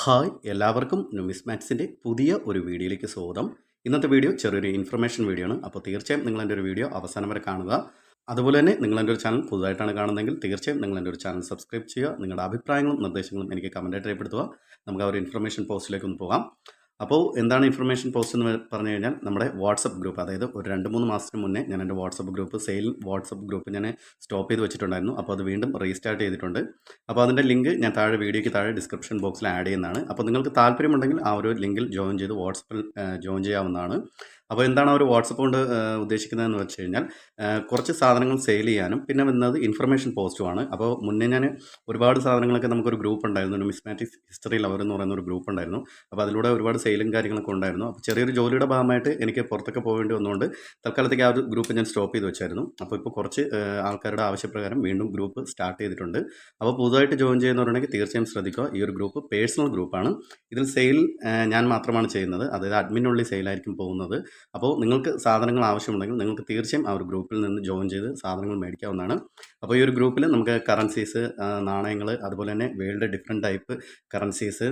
Hi എല്ലാവർക്കും ന്യൂമിസ്മാക്സിന്റെ പുതിയ ഒരു വീഡിയോയിലേക്ക് സ്വാഗതം. ഇന്നത്തെ വീഡിയോ ചെറിയൊരു ഇൻഫർമേഷൻ വീഡിയോ ആണ്. അപ്പോൾ തീർച്ചയായും നിങ്ങൾ എന്റെ ഒരു വീഡിയോ അവസാനം വരെ കാണുക. അതുപോലെ തന്നെ നിങ്ങൾ എന്റെ ഒരു ചാനൽ പുതുതായിട്ടാണ് കാണുന്നതെങ്കിൽ തീർച്ചയായും നിങ്ങൾ എന്റെ ഒരു ചാനൽ സബ്സ്ക്രൈബ് ചെയ്യുക. നിങ്ങളുടെ അഭിപ്രായങ്ങളും നിർദ്ദേശങ്ങളും എനിക്ക് കമന്റായിട്ട് രേഖപ്പെടുത്തുക. നമുക്ക് ആ ഒരു ഇൻഫർമേഷൻ പോസ്റ്റിലേക്കൊന്ന് പോകാം. അപ്പോൾ എന്താണ് ഇൻഫർമേഷൻ പോസ്റ്റ് എന്ന് പറഞ്ഞു കഴിഞ്ഞാൽ നമ്മുടെ വാട്സപ്പ് ഗ്രൂപ്പ് അതായത് ഒരു രണ്ട് മൂന്ന് മാസത്തിന് മുന്നേ ഞാൻ എന്റെ WhatsApp group sale WhatsApp group ഞാൻ സ്റ്റോപ്പ് ചെയ്ത് വെച്ചിട്ടുണ്ടായിരുന്നു. അപ്പോൾ അത് വീണ്ടും റീസ്റ്റാർട്ട് ചെയ്തിട്ടുണ്ട്. അപ്പോൾ അതിന്റെ ലിങ്ക് ഞാൻ താഴെ വീഡിയോയ്ക്ക് താഴെ ഡിസ്ക്രിപ്ഷൻ ബോക്സിൽ ആഡ് ചെയ്യുന്നതാണ്. അപ്പോൾ നിങ്ങൾക്ക് താല്പര്യമുണ്ടെങ്കിൽ ആ ഒരു ലിങ്കിൽ ജോയിൻ ചെയ്ത് വാട്സപ്പിൽ ജോയിൻ ചെയ്യാവുന്നതാണ്. അപ്പോൾ എന്താണ് അവർ വാട്സപ്പ് കൊണ്ട് ഉദ്ദേശിക്കുന്നതെന്ന് വെച്ച് കഴിഞ്ഞാൽ കുറച്ച് സാധനങ്ങൾ സെയിൽ ചെയ്യാനും പിന്നെ വന്നത് ഇൻഫർമേഷൻ പോസ്റ്റുമാണ് അപ്പോൾ മുന്നേ ഞാൻ ഒരുപാട് സാധനങ്ങളൊക്കെ നമുക്കൊരു ഗ്രൂപ്പ് ഉണ്ടായിരുന്നു. ഒരു മിസ്മാറ്റിക്സ് ഹിസ്റ്ററി ലവർ എന്ന് പറയുന്ന ഒരു ഗ്രൂപ്പ് ഉണ്ടായിരുന്നു. അപ്പോൾ അതിലൂടെ ഒരുപാട് സെയിലും കാര്യങ്ങളൊക്കെ ഉണ്ടായിരുന്നു. അപ്പോൾ ചെറിയൊരു ജോലിയുടെ ഭാഗമായിട്ട് എനിക്ക് പുറത്തൊക്കെ പോകേണ്ടി വന്നുകൊണ്ട് തൽക്കാലത്തേക്ക് ആ ഒരു ഗ്രൂപ്പ് ഞാൻ സ്റ്റോപ്പ് ചെയ്ത് വെച്ചായിരുന്നു. അപ്പോൾ ഇപ്പോൾ കുറച്ച് ആൾക്കാരുടെ ആവശ്യപ്രകാരം വീണ്ടും ഗ്രൂപ്പ് സ്റ്റാർട്ട് ചെയ്തിട്ടുണ്ട്. അപ്പോൾ പുതുതായിട്ട് ജോയിൻ ചെയ്യുന്നവരുണ്ടെങ്കിൽ തീർച്ചയായും ശ്രദ്ധിക്കുക. ഈ ഒരു ഗ്രൂപ്പ് പേഴ്സണൽ ഗ്രൂപ്പാണ് ഇതിൽ സെയിൽ ഞാൻ മാത്രമാണ് ചെയ്യുന്നത്. അതായത് അഡ്മിനുള്ളിൽ സെയിലായിരിക്കും പോകുന്നത്. അപ്പോൾ നിങ്ങൾക്ക് സാധനങ്ങൾ ആവശ്യമുണ്ടെങ്കിൽ നിങ്ങൾക്ക് തീർച്ചയായും ആ ഒരു ഗ്രൂപ്പിൽ നിന്ന് ജോയിൻ ചെയ്ത് സാധനങ്ങൾ മേടിക്കാവുന്നതാണ്. അപ്പോൾ ഈ ഒരു ഗ്രൂപ്പിൽ നമുക്ക് കറൻസീസ് നാണയങ്ങൾ അതുപോലെ തന്നെ world different type currencies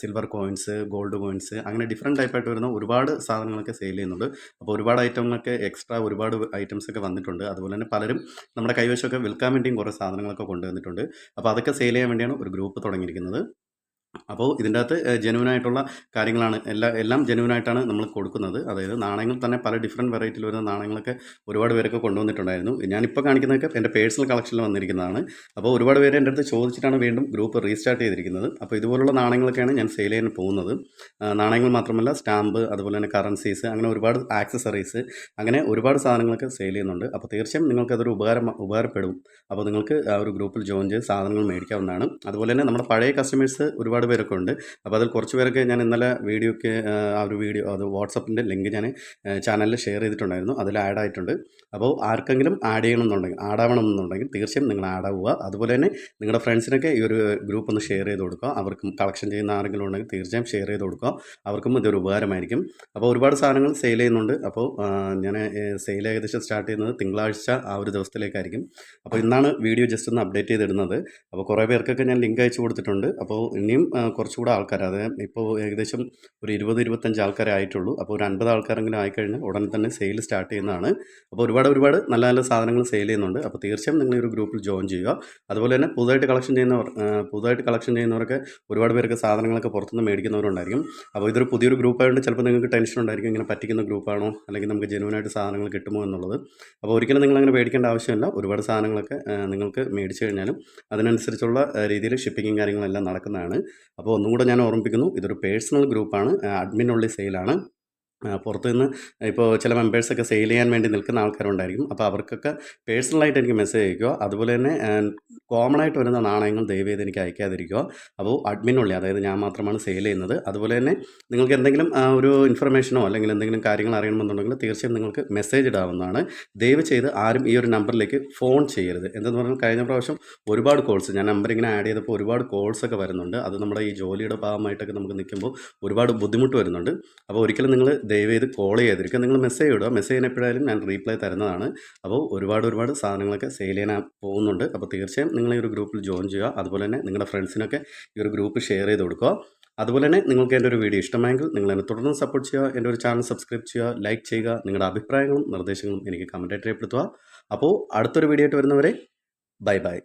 silver coins gold coins അങ്ങനെ ഡിഫറെന്റ് ടൈപ്പായിട്ട് വരുന്ന ഒരുപാട് സാധനങ്ങളൊക്കെ സെയിൽ ചെയ്യുന്നുണ്ട്. അപ്പോൾ ഒരുപാട് ഐറ്റങ്ങളൊക്കെ എക്സ്ട്രാ ഒരുപാട് ഐറ്റംസ് ഒക്കെ വന്നിട്ടുണ്ട്. അതുപോലെ തന്നെ പലരും നമ്മുടെ കൈവശമൊക്കെ വിൽക്കാൻ വേണ്ടിയും കുറേ സാധനങ്ങളൊക്കെ കൊണ്ടുവന്നിട്ടുണ്ട്. അപ്പോൾ അതൊക്കെ സെയിൽ ചെയ്യാൻ വേണ്ടിയാണ് ഒരു ഗ്രൂപ്പ് തുടങ്ങിയിരിക്കുന്നത്. അപ്പോൾ ഇതിന്റെ അകത്ത് ജെനുവിനായിട്ടുള്ള കാര്യങ്ങളാണ്. എല്ലാ എല്ലാം ജെനുവിനായിട്ടാണ് നമ്മൾ കൊടുക്കുന്നത്. അതായത് നാണയങ്ങൾ തന്നെ പല ഡിഫറെന്റ് വെറൈറ്റിയിൽ വരുന്ന നാണയങ്ങളൊക്കെ ഒരുപാട് പേരൊക്കെ കൊണ്ടുവന്നിട്ടുണ്ടായിരുന്നു. ഞാനിപ്പോൾ കാണിക്കുന്നതൊക്കെ എന്റെ പേഴ്സണൽ കളക്ഷനിൽ വന്നിരിക്കുന്നതാണ്. അപ്പോൾ ഒരുപാട് പേര് എന്റെ അടുത്ത് ചോദിച്ചിട്ടാണ് വീണ്ടും ഗ്രൂപ്പ് റീസ്റ്റാർട്ട് ചെയ്തിരിക്കുന്നത്. അപ്പോൾ ഇതുപോലുള്ള നാണയങ്ങളൊക്കെയാണ് ഞാൻ സെയിൽ ചെയ്യാൻ പോകുന്നത്. നാണയങ്ങൾ മാത്രമല്ല സ്റ്റാമ്പ് അതുപോലെ തന്നെ കറൻസീസ് അങ്ങനെ ഒരുപാട് ആക്സസറീസ് അങ്ങനെ ഒരുപാട് സാധനങ്ങളൊക്കെ സെയിൽ ചെയ്യുന്നുണ്ട്. അപ്പോൾ തീർച്ചയായും നിങ്ങൾക്ക് അതൊരു ഉപകാരം ഉപകാരപ്പെടും. അപ്പോൾ നിങ്ങൾക്ക് ആ ഒരു ഗ്രൂപ്പിൽ ജോയിൻ ചെയ്ത് സാധനങ്ങൾ മേടിക്കാവുന്നതാണ്. അതുപോലെ തന്നെ നമ്മുടെ പഴയ കസ്റ്റമേഴ്സ് ഒരുപാട് പേരൊക്കെ ഉണ്ട്. അപ്പോൾ അതിൽ കുറച്ച് പേരൊക്കെ ഞാൻ ഇന്നലെ വീഡിയോക്ക് ആ ഒരു വീഡിയോ അത് വാട്സപ്പിന്റെ ലിങ്ക് ഞാൻ ചാനലിൽ ഷെയർ ചെയ്തിട്ടുണ്ടായിരുന്നു. അതിൽ ആഡ് ആയിട്ടുണ്ട്. അപ്പോൾ ആർക്കെങ്കിലും ആഡ് ചെയ്യണമെന്നുണ്ടെങ്കിൽ ആഡ് ആവണമെന്നുണ്ടെങ്കിൽ തീർച്ചയായും നിങ്ങൾ ആഡ് ആവുക. അതുപോലെ തന്നെ നിങ്ങളുടെ ഫ്രണ്ട്സിനൊക്കെ ഈ ഒരു ഗ്രൂപ്പ് ഒന്ന് ഷെയർ ചെയ്ത് കൊടുക്കുക. അവർക്കും കളക്ഷൻ ചെയ്യുന്ന ആരെങ്കിലും ഉണ്ടെങ്കിൽ തീർച്ചയായും ഷെയർ ചെയ്ത് കൊടുക്കുക. അവർക്കും ഇതൊരു ഉപകാരമായിരിക്കും. അപ്പോൾ ഒരുപാട് സാധനങ്ങൾ സെയിൽ ചെയ്യുന്നുണ്ട്. അപ്പോൾ ഞാൻ സെയിൽ ഏകദേശം സ്റ്റാർട്ട് ചെയ്യുന്നത് തിങ്കളാഴ്ച ആ ഒരു ദിവസത്തിലേക്കായിരിക്കും. അപ്പോൾ ഇന്നാണ് വീഡിയോ ജസ്റ്റ് ഒന്ന് അപ്ഡേറ്റ് ചെയ്തിടുന്നത്. അപ്പോൾ കുറേ പേർക്കൊക്കെ ഞാൻ ലിങ്ക് അയച്ചു കൊടുത്തിട്ടുണ്ട്. അപ്പോൾ ഇനിയും കുറച്ചുകൂടെ ആൾക്കാർ അത് ഇപ്പോൾ ഏകദേശം ഒരു ഇരുപത് ഇരുപത്തഞ്ച് ആൾക്കാരെ ആയിട്ടുള്ളൂ. അപ്പോൾ ഒരു അൻപത് ആൾക്കാരെങ്കിലും ആയിക്കഴിഞ്ഞാൽ ഉടനെ തന്നെ സെയിൽ സ്റ്റാർട്ട് ചെയ്യുന്നതാണ്. അപ്പോൾ ഒരുപാട് ഒരുപാട് നല്ല നല്ല സാധനങ്ങൾ സെയിൽ ചെയ്യുന്നുണ്ട്. അപ്പോൾ തീർച്ചയായും നിങ്ങൾ ഈ ഒരു ഗ്രൂപ്പിൽ ജോയിൻ ചെയ്യുക. അതുപോലെ തന്നെ പുതുതായിട്ട് കളക്ഷൻ ചെയ്യുന്നവർ പുതുതായിട്ട് കളക്ഷൻ ചെയ്യുന്നവരൊക്കെ ഒരുപാട് പേർക്ക് സാധനങ്ങളൊക്കെ പുറത്തുനിന്ന് മേടിക്കുന്നവരുണ്ടായിരിക്കും. അപ്പോൾ ഇതൊരു പുതിയൊരു ഗ്രൂപ്പ് ആയതുകൊണ്ട് ചിലപ്പോൾ നിങ്ങൾക്ക് ടെൻഷൻ ഉണ്ടായിരിക്കും ഇങ്ങനെ പറ്റിക്കുന്ന ഗ്രൂപ്പാണോ അല്ലെങ്കിൽ നമുക്ക് ജെനുവനായിട്ട് സാധനങ്ങൾ കിട്ടുമോ എന്നുള്ളത്. അപ്പോൾ ഒരിക്കലും നിങ്ങൾ അങ്ങനെ പേടിക്കേണ്ട ആവശ്യമില്ല. ഒരുപാട് സാധനങ്ങളൊക്കെ നിങ്ങൾക്ക് മേടിച്ചു കഴിഞ്ഞാലും അതിനനുസരിച്ചുള്ള രീതിയിൽ ഷിപ്പിങ്ങും കാര്യങ്ങളെല്ലാം നടക്കുന്നതാണ്. അപ്പോൾ ഒന്നും കൂടെ ഞാൻ ഓർമ്മിപ്പിക്കുന്നു. ഇതൊരു പേഴ്സണൽ ഗ്രൂപ്പാണ്. അഡ്മിൻ ഉള്ളി സെയിലാണ്. ആ, പുറത്ത് നിന്ന് ഇപ്പോൾ ചില മെമ്പേഴ്സൊക്കെ സെയിൽ ചെയ്യാൻ വേണ്ടി നിൽക്കുന്ന ആൾക്കാരുണ്ടായിരിക്കും. അപ്പോൾ അവർക്കൊക്കെ പേഴ്സണലായിട്ട് എനിക്ക് മെസ്സേജ് അയക്കുക അതുപോലെ തന്നെ കോമൺ ആയിട്ട് വരുന്ന നാണയങ്ങൾ ദയവ് ചെയ്ത് എനിക്ക് അയക്കാതിരിക്കുക. അപ്പോൾ അഡ്മിനുള്ളി അതായത് ഞാൻ മാത്രമാണ് സെയിൽ ചെയ്യുന്നത്. അതുപോലെ തന്നെ നിങ്ങൾക്ക് എന്തെങ്കിലും ഒരു ഇൻഫർമേഷനോ അല്ലെങ്കിൽ എന്തെങ്കിലും കാര്യങ്ങൾ അറിയണമെന്നുണ്ടെങ്കിൽ തീർച്ചയായും നിങ്ങൾക്ക് മെസ്സേജ് ഇടാവുന്നതാണ്. ദയവ് ചെയ്ത് ആരും ഈ ഒരു നമ്പറിലേക്ക് ഫോൺ ചെയ്യരുത്. എന്തെന്ന് പറഞ്ഞാൽ കഴിഞ്ഞ പ്രാവശ്യം ഒരുപാട് കോൾസ് ഞാൻ നമ്പർ ഇങ്ങനെ ആഡ് ചെയ്തപ്പോൾ ഒരുപാട് കോൾസ് ഒക്കെ വരുന്നുണ്ട്. അത് നമ്മുടെ ഈ ജോലിയുടെ ഭാഗമായിട്ടൊക്കെ നമുക്ക് നിൽക്കുമ്പോൾ ഒരുപാട് ബുദ്ധിമുട്ട് വരുന്നുണ്ട്. അപ്പോൾ ഒരിക്കലും നിങ്ങൾ ദയവ് ചെയ്ത് കോൾ ചെയ്തിരിക്കും നിങ്ങൾ മെസ്സേജ് ഇടുക. മെസ്സേജിന് എപ്പോഴായാലും ഞാൻ റീപ്ലൈ തരുന്നതാണ്. അപ്പോൾ ഒരുപാട് ഒരുപാട് സാധനങ്ങളൊക്കെ സെയിൽ ചെയ്യാൻ പോകുന്നുണ്ട്. അപ്പോൾ തീർച്ചയായും നിങ്ങൾ ഈ ഒരു ഗ്രൂപ്പിൽ ജോയിൻ ചെയ്യുക. അതുപോലെ തന്നെ നിങ്ങളുടെ ഫ്രണ്ട്സിനൊക്കെ ഈ ഒരു ഗ്രൂപ്പ് ഷെയർ ചെയ്ത് കൊടുക്കുക. അതുപോലെ തന്നെ നിങ്ങൾക്ക് എന്റെ ഒരു വീഡിയോ ഇഷ്ടമായെങ്കിൽ നിങ്ങൾ എന്നെ തുടർന്ന് സപ്പോർട്ട് ചെയ്യുക. എന്റെ ഒരു ചാനൽ സബ്സ്ക്രൈബ് ചെയ്യുക. ലൈക്ക് ചെയ്യുക. നിങ്ങളുടെ അഭിപ്രായങ്ങളും നിർദ്ദേശങ്ങളും എനിക്ക് കമന്റായിട്ട് രേഖപ്പെടുത്തുക. അപ്പോൾ അടുത്തൊരു വീഡിയോ ആയിട്ട് വരുന്നവരെ ബൈ ബൈ